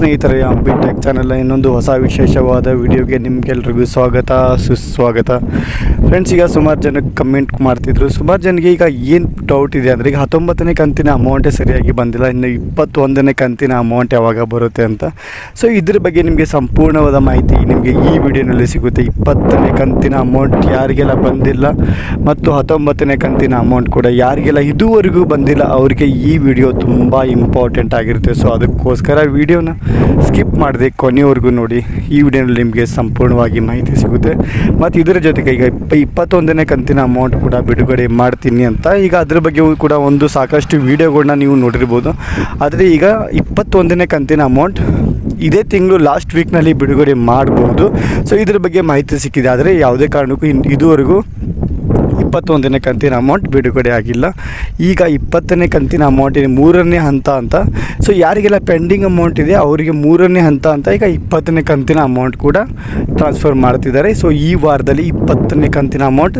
ಸ್ನೇಹಿತರೆ ಅಂಬಿ ಟೆಕ್ ಚಾನಲ್ನ ಇನ್ನೊಂದು ಹೊಸ ವಿಶೇಷವಾದ ವಿಡಿಯೋಗೆ ನಿಮಗೆಲ್ರಿಗೂ ಸ್ವಾಗತ, ಸುಸ್ವಾಗತ. ಫ್ರೆಂಡ್ಸ್ ಈಗ ಸುಮಾರು ಜನಕ್ಕೆ ಕಮೆಂಟ್ ಮಾಡ್ತಿದ್ರು. ಸುಮಾರು ಜನಕ್ಕೆ ಈಗ ಏನು ಡೌಟ್ ಇದೆ ಅಂದರೆ, ಈಗ ಹತ್ತೊಂಬತ್ತನೇ ಕಂತಿನ ಅಮೌಂಟೇ ಸರಿಯಾಗಿ ಬಂದಿಲ್ಲ, ಇನ್ನು ಇಪ್ಪತ್ತೊಂದನೇ ಕಂತಿನ ಅಮೌಂಟ್ ಯಾವಾಗ ಬರುತ್ತೆ ಅಂತ. ಸೊ ಇದ್ರ ಬಗ್ಗೆ ನಿಮಗೆ ಸಂಪೂರ್ಣವಾದ ಮಾಹಿತಿ ನಿಮಗೆ ಈ ವಿಡಿಯೋನಲ್ಲಿ ಸಿಗುತ್ತೆ. ಇಪ್ಪತ್ತನೇ ಕಂತಿನ ಅಮೌಂಟ್ ಯಾರಿಗೆಲ್ಲ ಬಂದಿಲ್ಲ ಮತ್ತು ಹತ್ತೊಂಬತ್ತನೇ ಕಂತಿನ ಅಮೌಂಟ್ ಕೂಡ ಯಾರಿಗೆಲ್ಲ ಇದುವರೆಗೂ ಬಂದಿಲ್ಲ, ಅವರಿಗೆ ಈ ವಿಡಿಯೋ ತುಂಬ ಇಂಪಾರ್ಟೆಂಟ್ ಆಗಿರುತ್ತೆ. ಸೊ ಅದಕ್ಕೋಸ್ಕರ ವಿಡಿಯೋನ ಸ್ಕಿಪ್ ಮಾಡಿದೆ ಕೊನೆಯವರೆಗೂ ನೋಡಿ ಈ ವಿಡಿಯೋನಲ್ಲಿ ನಿಮಗೆ ಸಂಪೂರ್ಣವಾಗಿ ಮಾಹಿತಿ ಸಿಗುತ್ತೆ. ಮತ್ತು ಇದರ ಜೊತೆಗೆ ಈಗ ಇಪ್ಪ ಇಪ್ಪತ್ತೊಂದನೇ ಕಂತಿನ ಅಮೌಂಟ್ ಕೂಡ ಬಿಡುಗಡೆ ಮಾಡ್ತೀನಿ ಅಂತ. ಈಗ ಅದ್ರ ಬಗ್ಗೆ ಕೂಡ ಒಂದು ಸಾಕಷ್ಟು ವೀಡಿಯೋಗಳನ್ನ ನೀವು ನೋಡಿರ್ಬೋದು. ಆದರೆ ಈಗ ಇಪ್ಪತ್ತೊಂದನೇ ಕಂತಿನ ಅಮೌಂಟ್ ಇದೇ ತಿಂಗಳು ಲಾಸ್ಟ್ ವೀಕ್ನಲ್ಲಿ ಬಿಡುಗಡೆ ಮಾಡ್ಬೋದು. ಸೊ ಇದ್ರ ಬಗ್ಗೆ ಮಾಹಿತಿ ಸಿಕ್ಕಿದೆ. ಆದರೆ ಯಾವುದೇ ಕಾರಣಕ್ಕೂ ಇದುವರೆಗೂ ಇಪ್ಪತ್ತೊಂದನೇ ಕಂತಿನ ಅಮೌಂಟ್ ಬಿಡುಗಡೆ ಆಗಿಲ್ಲ. ಈಗ ಇಪ್ಪತ್ತನೇ ಕಂತಿನ ಅಮೌಂಟ್ ಇದೆ, ಮೂರನೇ ಹಂತ ಅಂತ. ಸೊ ಯಾರಿಗೆಲ್ಲ ಪೆಂಡಿಂಗ್ ಅಮೌಂಟ್ ಇದೆ, ಅವರಿಗೆ ಮೂರನೇ ಹಂತ ಅಂತ ಈಗ ಇಪ್ಪತ್ತನೇ ಕಂತಿನ ಅಮೌಂಟ್ ಕೂಡ ಟ್ರಾನ್ಸ್ಫರ್ ಮಾಡ್ತಿದ್ದಾರೆ. ಸೊ ಈ ವಾರದಲ್ಲಿ ಇಪ್ಪತ್ತನೇ ಕಂತಿನ ಅಮೌಂಟ್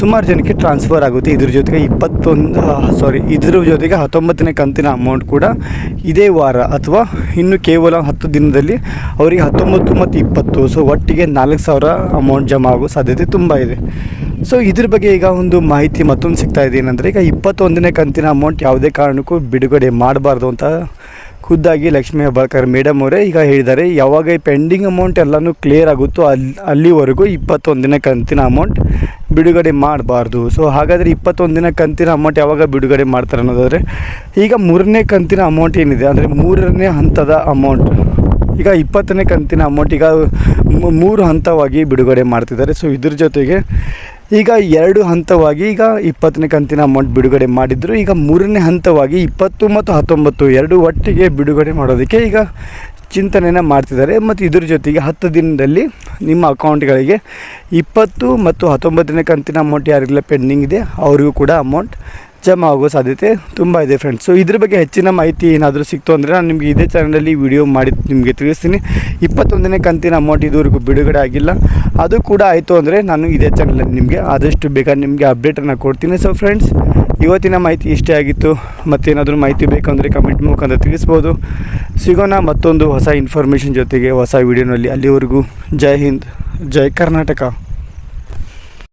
ಸುಮಾರು ಜನಕ್ಕೆ ಟ್ರಾನ್ಸ್ಫರ್ ಆಗುತ್ತೆ. ಇದ್ರ ಜೊತೆಗೆ ಇಪ್ಪತ್ತೊಂದು ಸಾರಿ ಇದ್ರ ಜೊತೆಗೆ ಹತ್ತೊಂಬತ್ತನೇ ಕಂತಿನ ಅಮೌಂಟ್ ಕೂಡ ಇದೇ ವಾರ ಅಥವಾ ಇನ್ನು ಕೇವಲ ಹತ್ತು ದಿನದಲ್ಲಿ ಅವರಿಗೆ ಹತ್ತೊಂಬತ್ತು ಮತ್ತು ಇಪ್ಪತ್ತು. ಸೊ ಒಟ್ಟಿಗೆ ನಾಲ್ಕು ಸಾವಿರ ಅಮೌಂಟ್ ಜಮಾ ಆಗೋ ಸಾಧ್ಯತೆ ತುಂಬ ಇದೆ. ಸೊ ಇದ್ರ ಬಗ್ಗೆ ಈಗ ಒಂದು ಮಾಹಿತಿ ಮತ್ತೊಂದು ಸಿಗ್ತಾ ಇದೆ ಏನಂದರೆ, ಈಗ ಇಪ್ಪತ್ತೊಂದನೇ ಕಂತಿನ ಅಮೌಂಟ್ ಯಾವುದೇ ಕಾರಣಕ್ಕೂ ಬಿಡುಗಡೆ ಮಾಡಬಾರ್ದು ಅಂತ ಖುದ್ದಾಗಿ ಲಕ್ಷ್ಮೀ ಹೆಬ್ಬಾಳ್ಕರ್ ಮೇಡಮ್ ಅವರೇ ಈಗ ಹೇಳಿದ್ದಾರೆ. ಯಾವಾಗ ಈ ಪೆಂಡಿಂಗ್ ಅಮೌಂಟ್ ಎಲ್ಲನೂ ಕ್ಲಿಯರ್ ಆಗುತ್ತೋ ಅಲ್ಲಿ ಅಲ್ಲಿವರೆಗೂ ಇಪ್ಪತ್ತೊಂದನೇ ಕಂತಿನ ಅಮೌಂಟ್ ಬಿಡುಗಡೆ ಮಾಡಬಾರ್ದು. ಸೊ ಹಾಗಾದರೆ ಇಪ್ಪತ್ತೊಂದಿನ ಕಂತಿನ ಅಮೌಂಟ್ ಯಾವಾಗ ಬಿಡುಗಡೆ ಮಾಡ್ತಾರೆ ಅನ್ನೋದಾದರೆ, ಈಗ ಮೂರನೇ ಕಂತಿನ ಅಮೌಂಟ್ ಏನಿದೆ ಅಂದರೆ ಮೂರನೇ ಹಂತದ ಅಮೌಂಟ್ ಈಗ ಇಪ್ಪತ್ತನೇ ಕಂತಿನ ಅಮೌಂಟ್ ಈಗ ಮೂರು ಹಂತವಾಗಿ ಬಿಡುಗಡೆ ಮಾಡ್ತಿದ್ದಾರೆ. ಸೊ ಇದ್ರ ಜೊತೆಗೆ ಈಗ ಎರಡು ಹಂತವಾಗಿ ಈಗ ಇಪ್ಪತ್ತನೇ ಕಂತಿನ ಅಮೌಂಟ್ ಬಿಡುಗಡೆ ಮಾಡಿದ್ರು. ಈಗ ಮೂರನೇ ಹಂತವಾಗಿ ಇಪ್ಪತ್ತು ಮತ್ತು ಹತ್ತೊಂಬತ್ತು ಎರಡು ಒಟ್ಟಿಗೆ ಬಿಡುಗಡೆ ಮಾಡೋದಕ್ಕೆ ಈಗ ಚಿಂತನೆಯನ್ನು ಮಾಡ್ತಿದ್ದಾರೆ. ಮತ್ತು ಇದ್ರ ಜೊತೆಗೆ ಹತ್ತು ದಿನದಲ್ಲಿ ನಿಮ್ಮ ಅಕೌಂಟ್ಗಳಿಗೆ ಇಪ್ಪತ್ತು ಮತ್ತು ಹತ್ತೊಂಬತ್ತನೇ ಕಂತಿನ ಅಮೌಂಟ್ ಯಾರಿಗೆಲ್ಲ ಪೆಂಡಿಂಗ್ ಇದೆ, ಅವರಿಗೂ ಕೂಡ ಅಮೌಂಟ್ ಜಮಾ ಆಗೋ ಸಾಧ್ಯತೆ ತುಂಬ ಇದೆ ಫ್ರೆಂಡ್ಸ್ ಸೊ ಇದ್ರ ಬಗ್ಗೆ ಹೆಚ್ಚಿನ ಮಾಹಿತಿ ಏನಾದರೂ ಸಿಕ್ತು ಅಂದರೆ ನಾನು ನಿಮಗೆ ಇದೇ ಚಾನಲಲ್ಲಿ ವಿಡಿಯೋ ಮಾಡಿ ನಿಮಗೆ ತಿಳಿಸ್ತೀನಿ. ಇಪ್ಪತ್ತೊಂದನೇ ಕಂತಿನ ಅಮೌಂಟ್ ಇದುವರೆಗೂ ಬಿಡುಗಡೆ ಆಗಿಲ್ಲ. ಅದು ಕೂಡ ಆಯಿತು ಅಂದರೆ ನಾನು ಇದೇ ಚಾನಲಲ್ಲಿ ನಿಮಗೆ ಆದಷ್ಟು ಬೇಗ ನಿಮಗೆ ಅಪ್ಡೇಟನ್ನು ಕೊಡ್ತೀನಿ. ಸೊ ಫ್ರೆಂಡ್ಸ್ ಇವತ್ತಿನ ಮಾಹಿತಿ ಇಷ್ಟೇ ಆಗಿತ್ತು. ಮತ್ತೇನಾದರೂ ಮಾಹಿತಿ ಬೇಕಂದರೆ ಕಮೆಂಟ್ ಮುಖಾಂತರ ತಿಳಿಸ್ಬೋದು. ಸಿಗೋಣ ಮತ್ತೊಂದು ಹೊಸ ಇನ್ಫಾರ್ಮೇಷನ್ ಜೊತೆಗೆ ಹೊಸ ವಿಡಿಯೋನಲ್ಲಿ ಅಲ್ಲಿವರೆಗೂ ಜೈ ಹಿಂದ್, ಜೈ ಕರ್ನಾಟಕ.